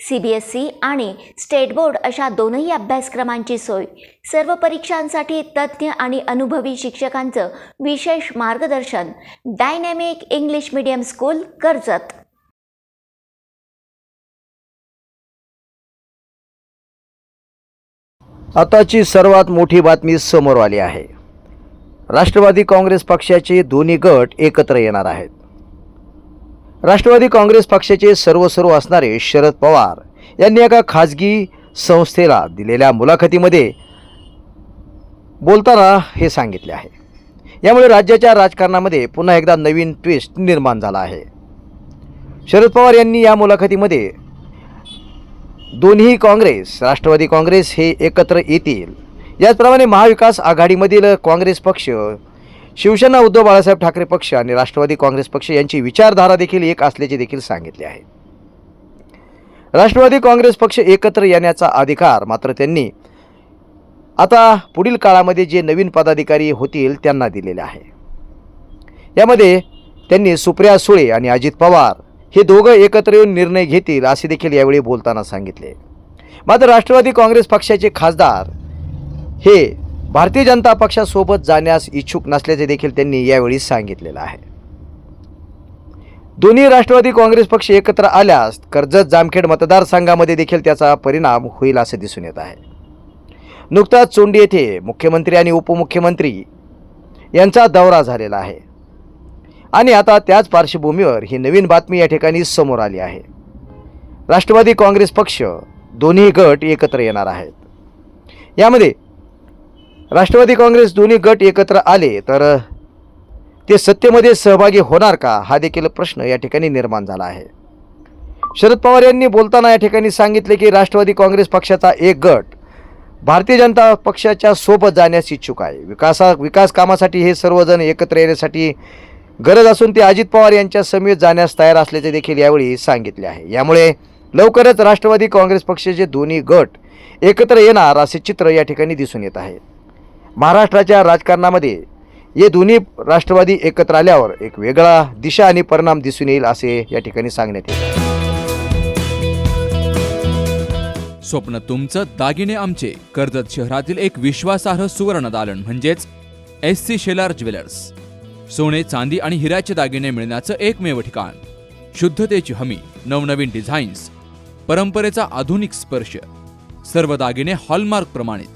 C B S C आणि state board अशा दोनही अभ्यासक्रमांची सोय. सर्व परीक्षांसाठी तज्ज्ञ आणि अनुभवी शिक्षकांचं विशेष मार्गदर्शन. Dynamic English medium school Karjat. आताची सर्वात मोठी बातमी समोर आली आहे. राष्ट्रवादी काँग्रेस पक्षाचे दोन्ही गट एकत्र येणार आहेत. राष्ट्रवादी काँग्रेस पक्षाचे सर्व असणारे शरद पवार यांनी एका खाजगी संस्थेला दिलेल्या मुलाखतीमध्ये बोलताना हे सांगितले आहे. यामुळे राज्याच्या राजकारणामध्ये पुन्हा एकदा नवीन ट्विस्ट निर्माण झाला आहे. शरद पवार यांनी या मुलाखतीमध्ये दोन्ही काँग्रेस राष्ट्रवादी काँग्रेस हे एकत्र येतील. याचप्रमाणे महाविकास आघाडीमधील काँग्रेस पक्ष शिवसेना उद्धव बाळासाहेब ठाकरे पक्ष आणि राष्ट्रवादी काँग्रेस पक्ष यांची विचारधारा देखील एक असल्याचे देखील सांगितले आहे. राष्ट्रवादी काँग्रेस पक्ष एकत्र येण्याचा अधिकार मात्र त्यांनी आता पुढील काळामध्ये जे नवीन पदाधिकारी होतील त्यांना दिलेले आहे. यामध्ये त्यांनी सुप्रिया सुळे आणि अजित पवार हे दोघं एकत्र येऊन निर्णय घेतील असे देखील यावेळी बोलताना सांगितले. मात्र राष्ट्रवादी काँग्रेस पक्षाचे खासदार हे भारतीय जनता पक्षासोबत जाण्यास इच्छुक नसल्याचे देखील त्यांनी यावेळी सांगितलेलं आहे. दोन्ही राष्ट्रवादी काँग्रेस पक्ष एकत्र आल्यास कर्जत जामखेड मतदारसंघामध्ये देखील त्याचा परिणाम होईल असे दिसून येत आहे. नुकताच चोंडी येथे मुख्यमंत्री आणि उपमुख्यमंत्री यांचा दौरा झालेला आहे. आणि आता त्याच पार्श्वभूमीवर ही नवीन बातमी या ठिकाणी समोर आली आहे. राष्ट्रवादी काँग्रेस पक्ष दोन्ही गट एकत्र येणार आहेत. यामध्ये राष्ट्रवादी काँग्रेस दोन्ही गट एकत्र आले तर ते सत्तेमध्ये सहभागी होणार का? हा देखील प्रश्न या ठिकाणी निर्माण झाला आहे. शरद पवार यांनी बोलताना या ठिकाणी सांगितले की राष्ट्रवादी काँग्रेस पक्षाचा एक गट भारतीय जनता पक्षाच्या सोबत जाण्यास इच्छुक आहे. विकासा विकास कामासाठी हे सर्वजण एकत्र येण्यासाठी गरज असून ते अजित पवार यांच्या समेत जाण्यास तयार असल्याचे देखील यावेळी सांगितले आहे. यामुळे लवकरच राष्ट्रवादी काँग्रेस पक्षाचे दोन्ही गट एकत्र येणार असे चित्र या ठिकाणी दिसून येत आहे. महाराष्ट्राच्या राजकारणामध्ये हे दोन्ही राष्ट्रवादी एकत्र आल्यावर एक वेगळा दिशा आणि परिणाम दिसून येईल असे या ठिकाणी सांगण्यात येते स्वप्न तुमचं दागिने आमचे. कर्जत शहरातील एक विश्वासार्ह सुवर्ण दालन म्हणजेच एस सी शेलार ज्वेलर्स. सोने चांदी आणि हिऱ्याचे दागिने मिळण्याचं एकमेव ठिकाण. शुद्धतेची हमी नवनवीन डिझाईन्स परंपरेचा आधुनिक स्पर्श. सर्व दागिने हॉलमार्क प्रमाणित.